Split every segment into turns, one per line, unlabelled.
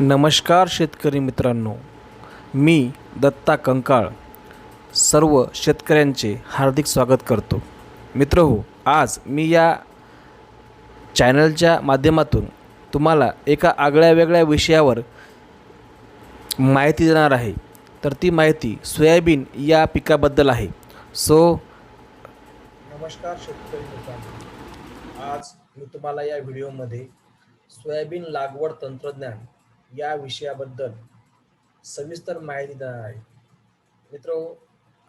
नमस्कार शेतकरी मित्रांनो मी दत्ता कंकाळ सर्व शेतकऱ्यांचे हार्दिक स्वागत करतो. मित्र हो आज मी या चॅनलच्या माध्यमातून तुम्हाला एका आगळ्या वेगळ्या विषयावर माहिती देणार आहे. तर ती माहिती सोयाबीन या पिकाबद्दल आहे. सो नमस्कार शेतकरी मित्रांनो. आज मी तुम्हाला या व्हिडिओमध्ये सोयाबीन लागवड तंत्रज्ञान या विषयाबद्दल सविस्तर माहिती देणार आहे. मित्र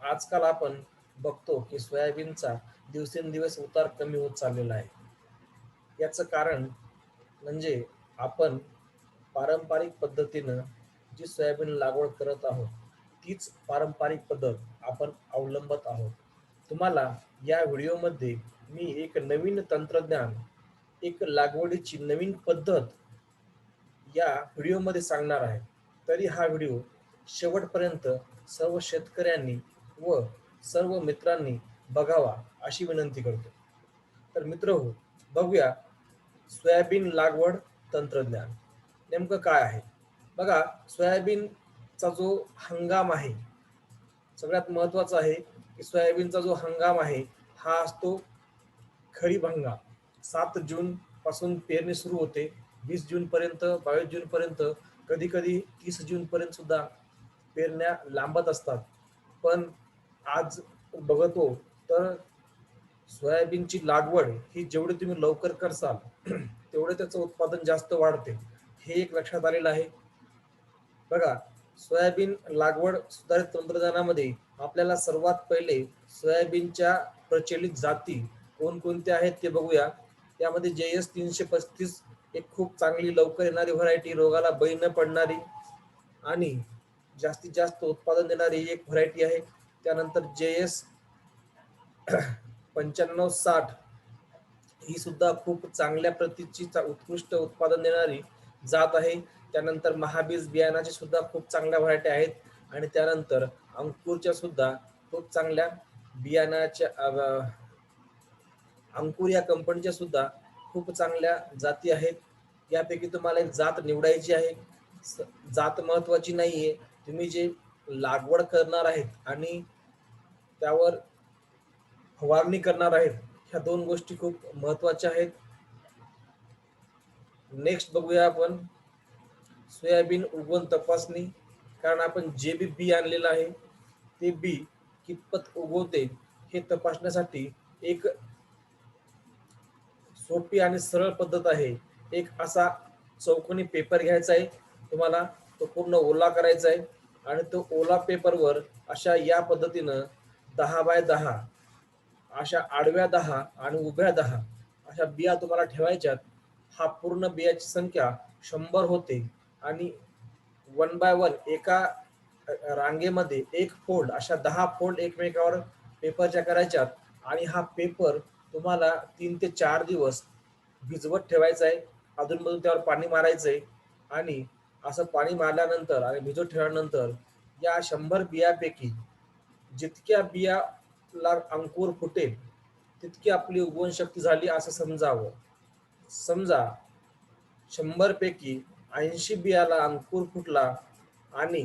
आजकाल आपण बघतो की सोयाबीनचा दिवसेंदिवस उतार कमी होत चाललेला आहे. याचं कारण म्हणजे आपण पारंपरिक पद्धतीनं जी सोयाबीन लागवड करत आहोत तीच पारंपरिक पद्धत आपण अवलंबत आहोत. तुम्हाला या व्हिडिओमध्ये मी एक नवीन तंत्रज्ञान एक लागवडीची नवीन पद्धत या व्हिडिओमध्ये सांगणार आहे. तरी हा व्हिडिओ शेवटपर्यंत सर्व शेतकऱ्यांनी व सर्व मित्रांनी बघावा अशी विनंती करतो. तर मित्र हो बघूया सोयाबीन लागवड तंत्रज्ञान नेमकं काय आहे? बघा सोयाबीनचा जो हंगाम आहे सगळ्यात महत्त्वाचा आहे की सोयाबीनचा जो हंगाम आहे हा असतो खरीप हंगाम. सात जून पासून पेरणी सुरू होते. वीस जून पर्यंत बावीस जून पर्यंत कधी कधी तीस जून पर्यंत सुद्धा पेरण्या लांबत असतात. पण आज बघतो तर सोयाबीनची लागवड ही जेवढी तुम्ही लवकर करसाल तेवढे त्याचं उत्पादन जास्त वाढते. हे एक लक्षात आलेलं आहे. बघा सोयाबीन लागवड सुधारित तंत्रज्ञानामध्ये आपल्याला सर्वात पहिले सोयाबीनच्या प्रचलित जाती कोणकोणत्या आहेत ते बघूया. त्यामध्ये जे एस तीनशे पस्तीस एक खूप चांगली लवकर येणारी व्हरायटी रोगाला बळी न पडणारी आणि जास्तीत जास्त उत्पादन देणारी एक व्हरायटी आहे. त्यानंतर जे एस पंच्याण्णव साठ ही सुद्धा खूप चांगल्या प्रतीची उत्कृष्ट उत्पादन देणारी जात आहे. त्यानंतर महाबीज बियाणाची सुद्धा खूप चांगल्या व्हरायटी आहेत. आणि त्यानंतर अंकुरच्या सुद्धा खूप चांगल्या बियाणाच्या अंकुर या कंपनीच्या सुद्धा खूप चांगल्या जाती आहेत. यापैकी तुम्हाला एक जात निवडायची आहे. जात महत्वाची नाहीये. तुम्ही जे लागवड करणार आहेत आणि त्यावर फवारणी करणार आहेत ह्या दोन गोष्टी खूप महत्त्वाच्या आहेत. नेक्स्ट बघूया आपण. सोयाबीन उगवण तपासणी. कारण आपण जे बी बी आणलेलं आहे ते बी कितपत उगवते हे तपासण्यासाठी एक सोपी आणि सरळ पद्धत आहे. एक असा चौकोनी पेपर घ्यायचा आहे. तुम्हाला तो पूर्ण ओला करायचा आहे. आणि तो ओला पेपरवर अशा या पद्धतीनं दहा बाय दहा अशा आडव्या दहा आणि उभ्या दहा अशा बिया तुम्हाला ठेवायच्यात. हा पूर्ण बियाची संख्या शंभर होते. आणि वन बाय वन एका रांगेमध्ये एक फोल्ड अशा दहा फोल्ड एकमेकावर पेपरच्या करायच्यात. आणि हा पेपर तुम्हाला तीन ते चार दिवस भिजवत ठेवायचं आहे. अधूनमधून त्यावर पाणी मारायचं आहे. आणि असं पाणी मारल्यानंतर आणि भिजवत ठेवल्यानंतर या शंभर बियापैकी जितक्या बियाला अंकुर फुटेल तितकी आपली उगवण शक्ती झाली असं समजावं. समजा शंभर पैकी ऐंशी बियाला अंकुर फुटला आणि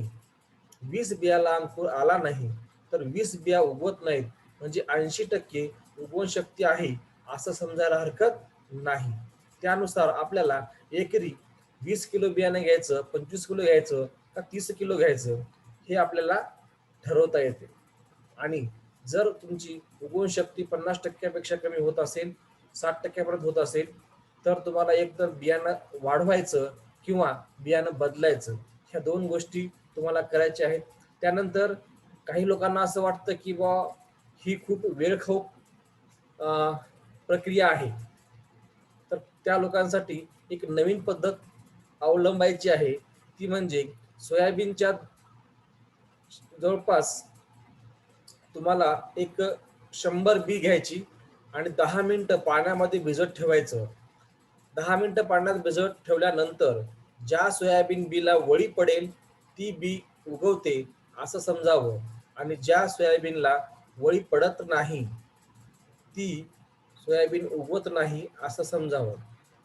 वीस बियाला अंकुर आला नाही तर वीस बिया उगवत नाहीत. म्हणजे ऐंशी टक्के उगवण शक्ती आहे असं समजायला हरकत नाही. त्यानुसार आपल्याला एकरी वीस किलो बियाणं घ्यायचं पंचवीस किलो घ्यायचं का तीस किलो घ्यायचं हे आपल्याला ठरवता येते. आणि जर तुमची उगवण शक्ती पन्नास टक्क्यापेक्षा कमी होत असेल साठ टक्क्यापर्यंत होत असेल तर तुम्हाला एकतर बियाणं वाढवायचं किंवा बियाणं बदलायचं ह्या दोन गोष्टी तुम्हाला करायच्या आहेत. त्यानंतर काही लोकांना असं वाटतं की बा ही खूप वेळखाऊ प्रक्रिया आहे. तर त्या लोकांसाठी एक नवीन पद्धत अवलंबायची आहे. ती म्हणजे सोयाबीनच्या जवळपास तुम्हाला एक शंभर बी घ्यायची आणि दहा मिनटं पाण्यामध्ये भिजत ठेवायचं. दहा मिनटं पाण्यात भिजत ठेवल्यानंतर ज्या सोयाबीन बीला वळी पडेल ती बी उगवते असं समजावं. आणि ज्या सोयाबीनला वळी पडत नाही ती सोयाबीन उगवत नाही असं समजावं.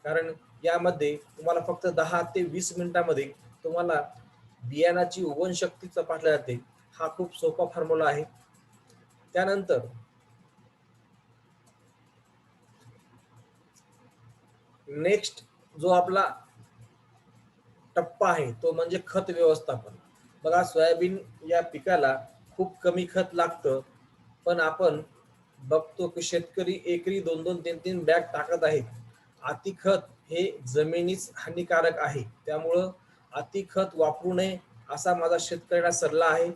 कारण यामध्ये तुम्हाला फक्त दहा ते वीस मिनिटामध्ये तुम्हाला बियाणाची उगवण शक्ती तपासल्या जाते. हा खूप सोपा फॉर्म्युला आहे. त्यानंतर नेक्स्ट जो आपला टप्पा आहे तो म्हणजे खत व्यवस्थापन. बघा सोयाबीन या पिकाला खूप कमी खत लागतं पण आपण बघतो की शेतकरी एकरी दोन दोन तीन तीन बॅग टाकत आहेत. अति खत हे जमिनीच हानिकारक आहे. त्यामुळं अति खत वापरू नये असा माझा शेतकऱ्यांना सल्ला आहे.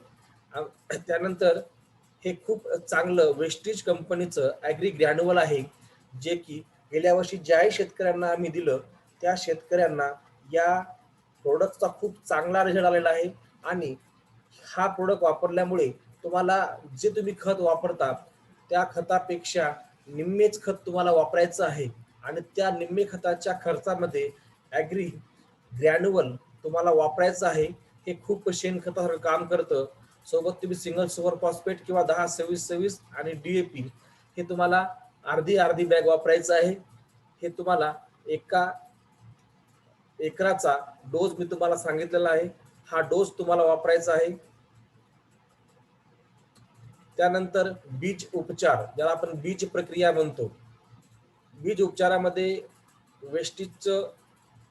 त्यानंतर हे खूप चांगलं वेस्टेज कंपनीचं ॲग्री ग्रॅन्युअल आहे जे की गेल्या वर्षी ज्याही शेतकऱ्यांना आम्ही दिलं त्या शेतकऱ्यांना या प्रोडक्टचा खूप चांगला रिझल्ट आलेला आहे. आणि हा प्रोडक्ट वापरल्यामुळे तुम्हाला जे तुम्ही खत वापरता त्या खतापेक्षा निम्मेच खत तुम्हाला वापरायचं आहे आणि त्या निम्मे खताच्या खर्चामध्ये ॲग्री ग्रॅन्युअल तुम्हाला वापरायचं आहे. हे खूप शेणखतासारखं काम करतं. सोबत तुम्ही सिंगल सुपर फॉस्फेट किंवा दहा सव्वीस सव्वीस आणि डीएपी हे तुम्हाला अर्धी अर्धी बॅग वापरायचं आहे. हे तुम्हाला एका एकराचा डोस मी तुम्हाला सांगितलेला आहे. हा डोस तुम्हाला वापरायचा आहे. त्यानंतर बीज उपचार ज्याला आपण बीज प्रक्रिया म्हणतो. बीज उपचारामध्ये वेस्टीजचं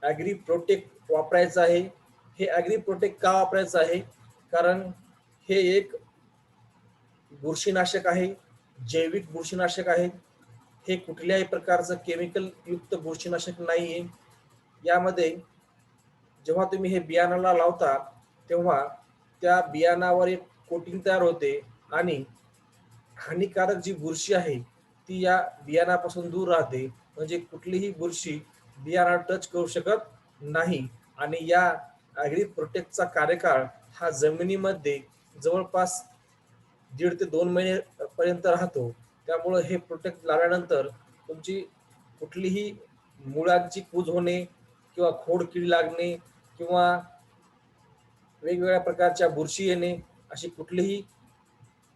ॲग्री प्रोटेक्ट वापरायचं आहे. हे ॲग्री प्रोटेक्ट का वापरायचं आहे? कारण हे एक बुरशीनाशक आहे जैविक बुरशीनाशक आहे. हे कुठल्याही प्रकारचं केमिकल युक्त बुरशीनाशक नाही आहे यामध्ये जेव्हा तुम्ही हे बियाणाला लावता तेव्हा त्या बियाणावर एक कोटिंग तयार होते. आणि हानिकारक जी बुरशी आहे ती या बियाणापासून दूर राहते. म्हणजे कुठलीही बुरशी बियाणा टच करू शकत नाही. आणि या ॲग्री प्रोटेक्टचा कार्यकाळ हा जमिनीमध्ये जवळपास दीड ते दोन महिने पर्यंत राहतो. त्यामुळं हे प्रोटेक्ट लावल्यानंतर तुमची कुठलीही मुळांची कूज होणे किंवा खोड कीड लागणे किंवा वेगवेगळ्या प्रकारच्या बुरशी येणे अशी कुठलीही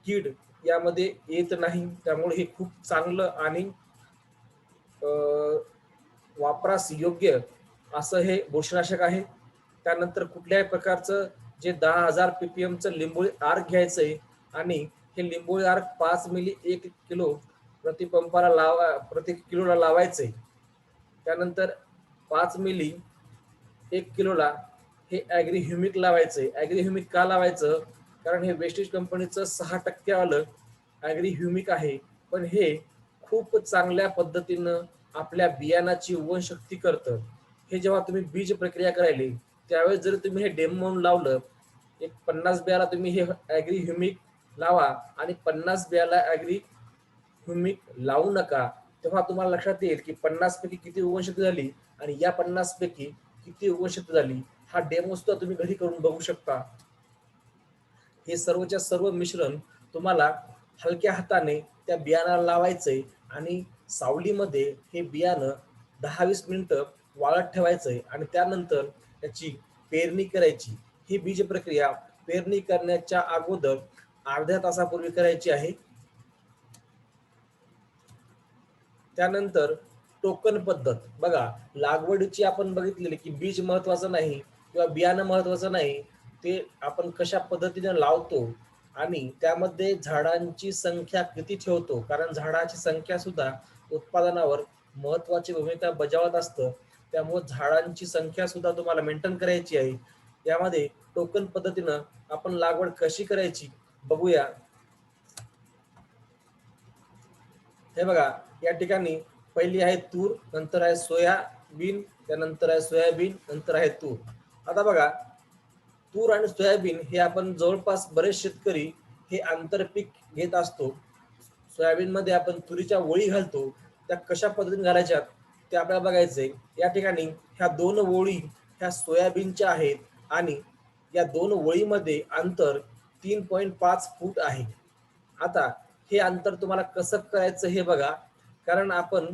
कीड यामध्ये येत नाही. त्यामुळे हे खूप चांगलं आणि अं, वापरास योग्य असं हे बुरशीनाशक आहे. त्यानंतर कुठल्याही प्रकारचं जे दहा हजार पीपीएमचं लिंबोळी आर्क घ्यायचंय आणि हे लिंबोळी आर्क पाच मिली एक किलो प्रति पंपाला लावा प्रति किलोला लावायचंय. त्यानंतर पाच मिली एक किलोला हे ॲग्री ह्युमिक लावायचंय. ॲग्री ह्युमिक का लावायचं? कारण हे वेस्टेज कंपनीचं सहा टक्क्यावालं ॲग्री ह्युमिक आहे. पण हे खूप चांगल्या पद्धतीनं आपल्या बियाणाची वनशक्ती करतं. हे जेव्हा तुम्ही बीज प्रक्रिया करायली त्यावेळेस जर तुम्ही हे डेम म्हणून लावलं एक पन्नास बियाला तुम्ही हे ॲग्री ह्युमिक लावा आणि पन्नास बियाला ॲग्री ह्युमिक लावू नका तेव्हा तुम्हाला लक्षात येईल की पन्नास पैकी किती उगवशक्ती झाली आणि या पन्नास पैकी किती उगवशक्ती झाली हा डेमो सुद्धा तुम्ही घरी करून बघू शकता. हे सर्वच्या सर्व मिश्रण तुम्हाला हलक्या हाताने त्या बियाणाला लावायचंय आणि सावलीमध्ये हे बियाणं दहा वीस मिनिटं वाळत ठेवायचंय आणि त्यानंतर त्याची पेरणी करायची. ही बीज प्रक्रिया पेरणी करण्याच्या अगोदर अर्ध्या तासापूर्वी करायची आहे. त्यानंतर टोकन पद्धत. बघा लागवडीची आपण बघितलेली की बीज महत्वाचं नाही किंवा बियाणं महत्वाचं नाही. ते आपण कशा पद्धतीने लावतो आणि त्यामध्ये झाडांची संख्या किती ठेवतो? कारण झाडाची संख्या सुद्धा उत्पादनावर महत्वाची भूमिका बजावत असतं. त्यामुळे झाडांची संख्या सुद्धा तुम्हाला मेंटेन करायची आहे. यामध्ये टोकन पद्धतीनं आपण लागवड कशी करायची? बघूया. हे बघा या ठिकाणी पहिली आहे तूर नंतर आहे सोयाबीन त्यानंतर आहे सोयाबीन नंतर आहे तूर. आता बघा तूर आणि सोयाबीन हे आपण जवळपास बरेच शेतकरी हे आंतरपीक घेत असतो. सोयाबीन मध्ये आपण तुरीच्या ओळी घालतो. त्या कशा पद्धतीने घालायच्या ते आपल्याला बघायचंय. या ठिकाणी ह्या दोन ओळी ह्या सोयाबीनच्या आहेत आणि या दोन ओळीमध्ये अंतर तीन पॉईंट पाच फूट आहे. आता हे अंतर तुम्हाला कसं करायचं हे बघा. कारण आपण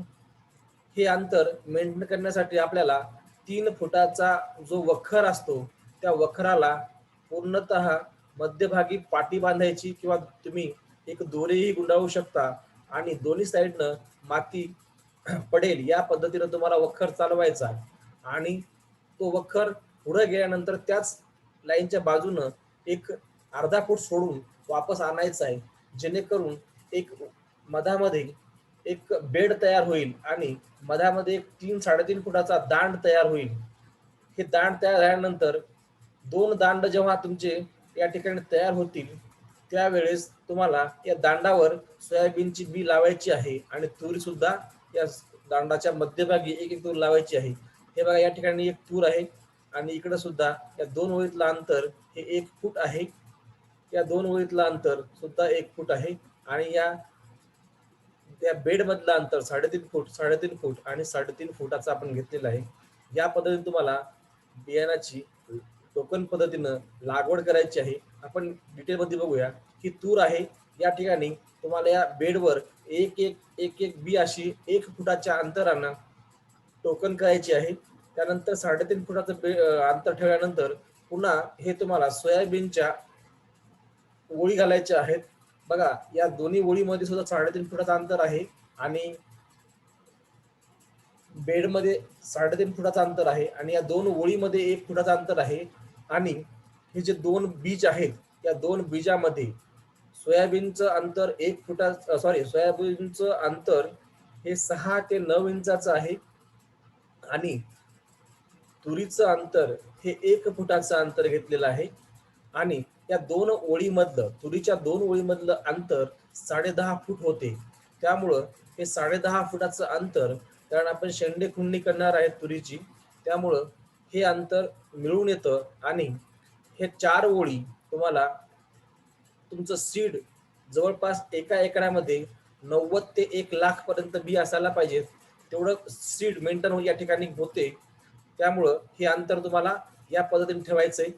हे अंतर मेंटेन करण्यासाठी आपल्याला तीन फुटाचा जो वखर असतो त्या वखराला पूर्णत मध्यभागी पाटी बांधायची किंवा तुम्ही एक दोरेही गुंडाळू शकता आणि दोन्ही साईडनं माती पडेल या पद्धतीनं तुम्हाला वखर चालवायचा आणि तो वखर पुढे गेल्यानंतर त्याच लाईनच्या बाजूनं एक अर्धा फूट सोडून वापस आणायचा आहे. जेणेकरून एक मधामध्ये एक बेड तयार होईल आणि मधामध्ये एक तीन साडेतीन फुटाचा दांड तयार होईल. हे दांड तयार झाल्यानंतर दोन दांड जेव्हा तुमचे या ठिकाणी तयार होतील त्यावेळेस तुम्हाला या दांडावर सोयाबीनची बी लावायची आहे आणि तुरी सुद्धा या दांडाच्या मध्यभागी एक एक तूर लावायची आहे. हे बघा या ठिकाणी एक तूर आहे आणि इकडे सुद्धा या दोन ओळीतलं अंतर हे एक फूट आहे. या दोन ओळीतलं अंतर सुद्धा एक फूट आहे आणि या त्या बेडमधलं अंतर साडेतीन फूट साडेतीन फूट आणि साडेतीन फुटाचं आपण घेतलेलं आहे. या पद्धतीने तुम्हाला बियाणाची टोकन पद्धतीनं लागवड करायची आहे. आपण डिटेलमध्ये बघूया की तूर आहे या ठिकाणी तुम्हाला या बेडवर एक एक एक एक बी अशी एक फुटाच्या अंतरानं टोकन करायची आहे. त्यानंतर साडेतीन फुटाचं बे अंतर ठेवल्यानंतर पुन्हा हे तुम्हाला सोयाबीनच्या ओळी घालायच्या आहेत. बघा या दोन्ही ओळीमध्ये सुद्धा साडेतीन फुटाचं अंतर आहे आणि बेडमध्ये साडेतीन फुटाचं अंतर आहे आणि या दोन ओळीमध्ये एक फुटाचं अंतर आहे. आणि हे जे दोन बीज आहेत या दोन बीजामध्ये सोयाबीनचं अंतर एक फुटा सॉरी सोयाबीनचं अंतर हे सहा ते नऊ इंचाचं आहे. आणि तुरीचं अंतर हे एक फुटाचं अंतर घेतलेलं आहे. आणि या दोन ओळीमधलं तुरीच्या दोन ओळीमधलं अंतर साडे दहा फूट होते. त्यामुळं हे साडे दहा फुटाचं अंतर कारण आपण शेंडे खुंडी करणार आहे तुरीची. त्यामुळं हे अंतर मिळून येतं आणि हे चार ओळी तुम्हाला तुमचं सीड जवळपास एका एकरामध्ये नव्वद ते एक लाख पर्यंत बी असायला पाहिजे. तेवढं सीड मेंटेन या ठिकाणी होते. त्यामुळं हे अंतर तुम्हाला या पद्धतीने ठेवायचंय.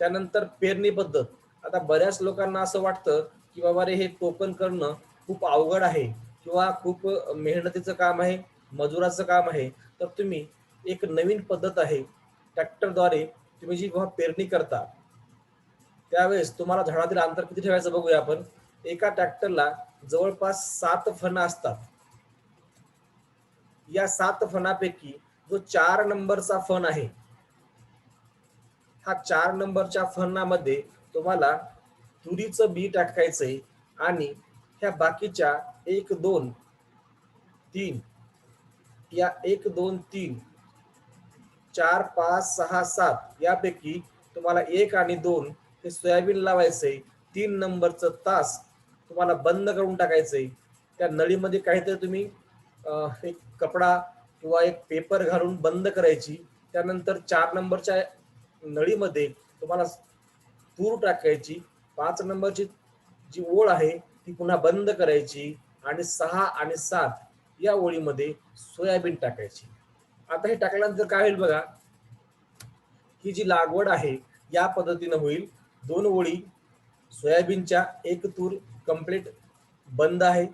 त्यानंतर पेरणी पद्धत आता बऱ्याच लोकांना असं वाटतं की बाबा रे हे टोकन करणं खूप अवघड आहे. किंवा खूप मेहनतीचं काम आहे मजुराचं काम आहे तर तुम्ही एक नवीन पद्धत आहे ट्रॅक्टरद्वारे तुम्ही जी जेव्हा पेरणी करता त्यावेळेस तुम्हाला झाडातील अंतर किती ठेवायचं बघूया आपण. एका ट्रॅक्टरला जवळपास सात फणं असतात. या सात फणापैकी जो चार नंबरचा फण आहे हा चार नंबरच्या फणामध्ये तुम्हाला तुरीचं बी टाकायचंय आणि ह्या बाकीच्या एक दोन तीन. या एक दोन तीन. चार पाच सहा सात. यापैकी तुम्हाला एक आणि दोन हे सोयाबीन लावायचंय. तीन नंबरचं तास तुम्हाला बंद करून टाकायचंय. त्या नळीमध्ये काहीतरी तुम्ही एक कपडा किंवा एक पेपर घालून बंद करायची. त्यानंतर चार नंबरच्या नळीमध्ये तुम्हाला तूर टाकायची. पाच नंबरची जी ओळ आहे ती पुन्हा बंद करायची. आणि सहा आणि सात या ओळीमध्ये सोयाबीन टाकायची. आता हे टाकल्यानंतर काय होईल बघा ही जी लागवड आहे या पद्धतीनं होईल. दोन ओळी सोयाबीनच्या एक तूर कंप्लीट बंद आहे.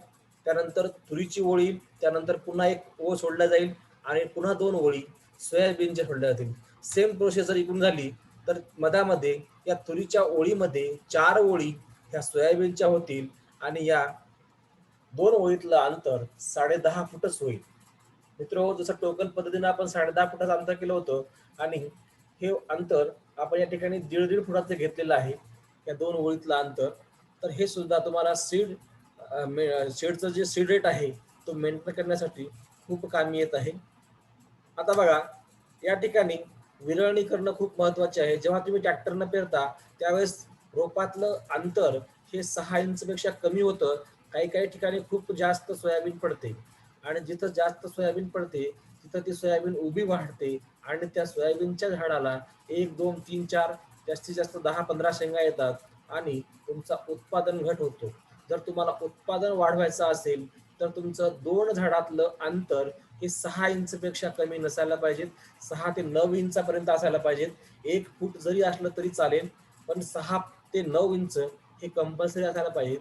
त्यानंतर तुरीची ओळी त्यानंतर पुन्हा एक ओ सोडला जाईल आणि पुन्हा दोन ओळी सोयाबीनच्या सोडल्या जातील. सेम प्रोसेस जर इकडून झाली तर मधामध्ये या तुरीच्या ओळीमध्ये चार ओळी ह्या सोयाबीनच्या होतील आणि या दोन ओळीतलं अंतर साडे दहा फुटच होईल. मित्र जसं टोकन पद्धतीने आपण साडे दहा फुटाचं अंतर केलं होतं आणि हे अंतर आपण या ठिकाणी दीड दीड फुटाचं घेतलेलं आहे या दोन ओळीतलं अंतर तर हे सुद्धा तुम्हाला सीड सीडचं जे सीड रेट आहे तो मेंटेन करण्यासाठी खूप कामी येत आहे. आता बघा या ठिकाणी विरळणी करणं खूप महत्त्वाचे आहे. जेव्हा तुम्ही ट्रॅक्टरनं पेरता त्यावेळेस रोपातलं अंतर हे सहा इंच पेक्षा कमी होतं काही काही ठिकाणी खूप जास्त सोयाबीन पडते. आणि जिथं जास्त सोयाबीन पडते तिथं ती सोयाबीन उभी वाढते आणि त्या सोयाबीनच्या झाडाला एक दोन तीन चार जास्तीत जास्त दहा पंधरा शेंगा येतात आणि तुमचा उत्पादन घट होतो. जर तुम्हाला उत्पादन वाढवायचं असेल तर तुमचं दोन झाडातलं अंतर हे सहा इंचपेक्षा कमी नसायला पाहिजेत. सहा ते नऊ इंचापर्यंत असायला पाहिजेत. एक फूट जरी असलं तरी चालेल पण सहा ते नऊ इंच हे कंपल्सरी असायला पाहिजे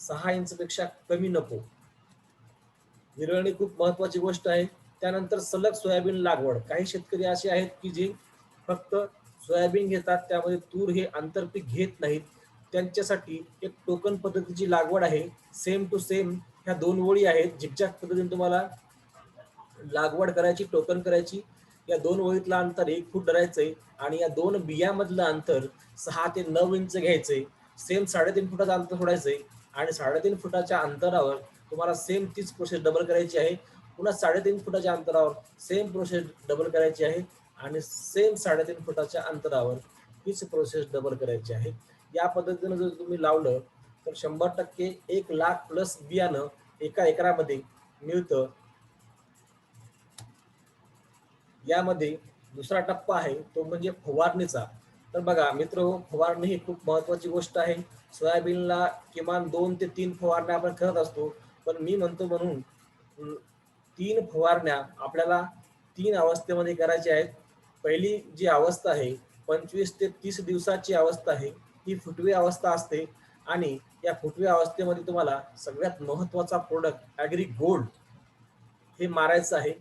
सहा इंच पेक्षा कमी नको. विरळणी खूप महत्वाची गोष्ट आहे. त्यानंतर सलग सोयाबीन लागवड. काही शेतकरी असे आहेत की जे फक्त सोयाबीन घेतात त्यामध्ये तूर हे आंतरपीक घेत नाहीत. त्यांच्यासाठी एक टोकन पद्धतीची लागवड आहे. सेम टू सेम ह्या दोन ओळी आहेत. झिकझॅक पद्धतीने तुम्हाला लागवड करायची टोकन करायची या दोन ओळीतलं अंतर एक फूट धरायचंय आणि या दोन बियामधलं अंतर सहा ते नऊ इंच घ्यायचंय. सेम साडेतीन फुटाचं अंतर सोडायचंय. आणि साडेतीन फुटाच्या अंतरावर तुम्हाला सेम तीच प्रोसेस डबल करायची आहे. पुन्हा साडेतीन फुटाच्या अंतरावर सेम प्रोसेस डबल करायची आहे. आणि सेम साडेतीन फुटाच्या अंतरावर तीच प्रोसेस डबल करायची आहे. या पद्धतीनं जर तुम्ही लावलं तर शंभर टक्के एक लाख प्लस बियाणं एका एकरामध्ये मिळतं. यामध्ये दुसरा टप्पा आहे तो म्हणजे फवारणीचा. तर बघा मित्र फवारणी ही खूप महत्वाची गोष्ट आहे. सोयाबीनला किमान दोन ते तीन फवारण्या आपण करत असतो. पण मी म्हणतो म्हणून तीन फवारण्या आपल्याला तीन अवस्थेमध्ये करायच्या आहेत. पहिली जी अवस्था आहे पंचवीस ते तीस दिवसाची अवस्था आहे ही फुटवी अवस्था असते. आणि या फुटवी अवस्थेमध्ये तुम्हाला सगळ्यात महत्त्वाचा प्रोडक्ट ॲग्री गोल्ड हे मारायचं आहे.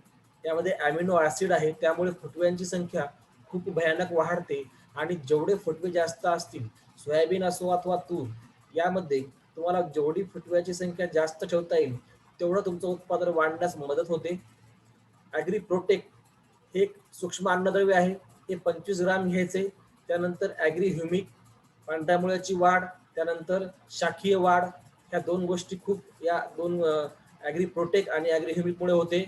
त्यामध्ये ॲमिनो ॲसिड आहे. त्यामुळे फुटव्यांची संख्या खूप भयानक वाढते. आणि जेवढे फुटवे जास्त असतील सोयाबीन असो अथवा तूर यामध्ये तुम्हाला जेवढी फुटव्याची संख्या जास्त ठेवता येईल तेवढं तुमचं उत्पादन वाढण्यास मदत होते. ॲग्री प्रोटेक हे एक सूक्ष्म अन्नद्रव्य आहे. हे पंचवीस ग्राम घ्यायचे. त्यानंतर ॲग्री ह्युमिक पांढऱ्यामुळ्याची वाढ त्यानंतर शाखीय वाढ ह्या दोन गोष्टी खूप या दोन ॲग्री प्रोटेक आणि ॲग्री ह्युमिकमुळे होते.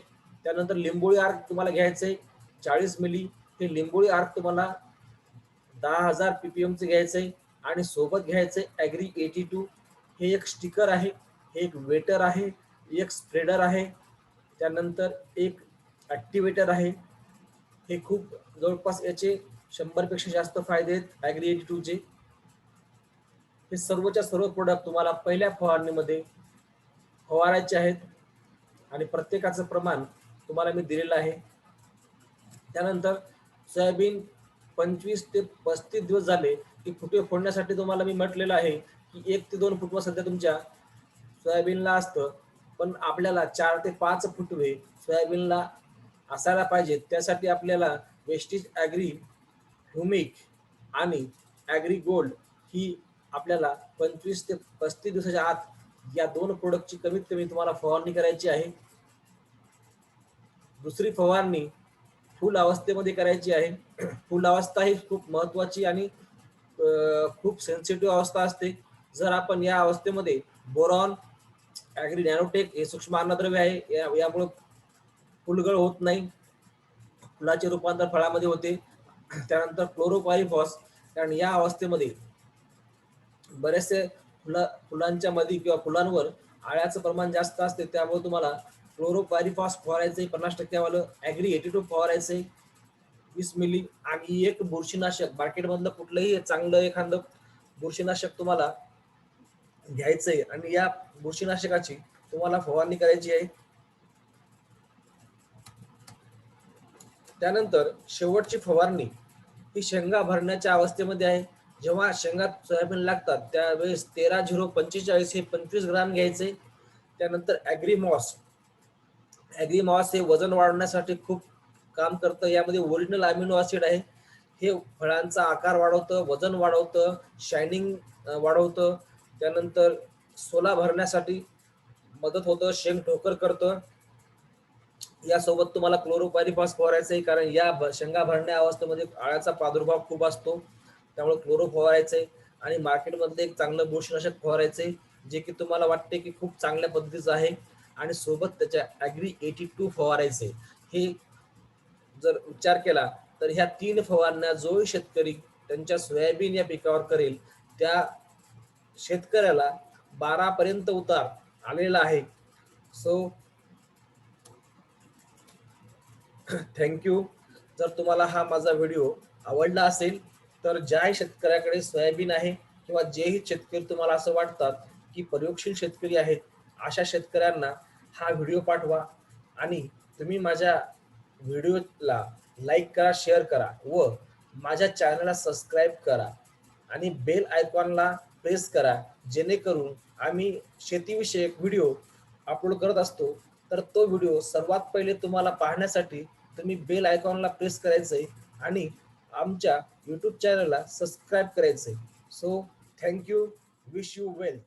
त्यानंतर लिंबोळी आर्क तुम्हाला घ्यायचंय. चाळीस मिली हे लिंबोळी आर्क तुम्हाला दहा हजार पीपीएमचं घ्यायचंय आणि सोबत घ्यायचंय ॲग्री एटी टू हे एक स्टिकर आहे हे एक वेटर आहे एक स्प्रेडर आहे त्यानंतर एक ॲक्टिवेटर आहे. हे खूप जवळपास याचे शंभरपेक्षा जास्त फायदे आहेत ॲग्री एटी टूचे हे सर्वच्या सर्व प्रोडक्ट तुम्हाला पहिल्या फवारणीमध्ये फवारायचे आहेत आणि प्रत्येकाचं प्रमाण तुम्हाला मी दिलेलं आहे. त्यानंतर सोयाबीन पंचवीस ते पस्तीस दिवस झाले की फुटवे फोडण्यासाठी तुम्हाला मी म्हटलेलं आहे की एक ते दोन फुटवा सध्या तुमच्या सोयाबीनला असतं. पण आपल्याला चार ते पाच फुटवे सोयाबीनला असायला पाहिजेत. त्यासाठी आपल्याला वेस्टीज ॲग्री ह्युमिक आणि ॲग्री गोल्ड ही आपल्याला पंचवीस ते पस्तीस दिवसाच्या आत या दोन प्रोडक्टची कमीत कमी तुम्हाला फवारणी करायची आहे. दुसरी फवारणी फुल अवस्थेमध्ये करायची आहे. फुल अवस्था ही खूप महत्वाची आणि खूप सेन्सिटिव्ह अवस्था असते. जर आपण या अवस्थेमध्ये बोरॉन ॲग्री नॅनोटेक हे सूक्ष्म अन्नद्रव्य आहे या यामुळे फुलगळ होत नाही. फुलाचे रूपांतर फळामध्ये होते. त्यानंतर क्लोरोपायफॉस कारण या अवस्थेमध्ये बरेचसे फुला फुलांच्या मध्ये किंवा फुलांवर आळ्याचं प्रमाण जास्त असते. त्यामुळे तुम्हाला क्लोरोपायरिफॉस आहे पन्नास टक्क्यावालं ॲग्री एटी टू आहे. वीस मिली आणि एक बुरशीनाशक मार्केटमधलं कुठलंही चांगलं एखादं बुरशीनाशक तुम्हाला घ्यायचंय आणि या बुरशीनाशकाची तुम्हाला फवारणी करायची आहे. त्यानंतर शेवटची फवारणी ही शेंगा भरण्याच्या अवस्थेमध्ये आहे. जेव्हा शेंगा सोयाबीन लागतात त्यावेळेस तेरा झिरो पंचेचाळीस हे पंचवीस ग्राम घ्यायचे त्यानंतर ॲग्रीमॉस ऍग्रीमॉस हे वजन वाढवण्यासाठी खूप काम करतं. यामध्ये ओरिजिनल अमिनो ॲसिड आहे. हे फळांचा आकार वाढवतं वजन वाढवतं शायनिंग वाढवतं. त्यानंतर सोला भरण्यासाठी मदत होतं शेंग ठोकर करतं. यासोबत तुम्हाला क्लोरोपायरिफॉस फवारायचं आहे कारण या शेंगा भरण्या अवस्थेमध्ये आळ्याचा प्रादुर्भाव खूप असतो. त्यामुळे क्लोरो फवारायचंय. आणि मार्केटमधले एक चांगलं बुरशीनाशक फवारायचंय जे की तुम्हाला वाटते की खूप चांगल्या पद्धतीचं आहे. आणि सोबत त्याच्या ॲग्री एटी टू फवारायचे. हे जर उच्चार केला तर ह्या तीन फवारण्या जो शेतकरी त्यांच्या सोयाबीन या पिकावर करेल. त्या शेतकऱ्याला बारा पर्यंत उतार आलेला आहे. सो थँक्यू जर तुम्हाला हा माझा व्हिडिओ आवडला असेल तर ज्या शेतकऱ्याकडे सोयाबीन आहे किंवा जेही शेतकरी तुम्हाला असं वाटतात की प्रयोगशील शेतकरी आहेत अशा शेतकऱ्यांना हा व्हिडिओ पाठवा आणि तुम्ही माझ्या व्हिडिओला लाईक करा शेअर करा व माझ्या चॅनलला सबस्क्राईब करा आणि बेल आयकॉनला प्रेस करा जेणेकरून आम्ही शेतीविषयक व्हिडिओ अपलोड करत असतो. तर तो व्हिडिओ सर्वात पहिले तुम्हाला पाहण्यासाठी तुम्ही बेल आयकॉनला प्रेस करायचं आहे आणि आमच्या यूट्यूब चॅनलला सबस्क्राईब आहे. So thank you wish you well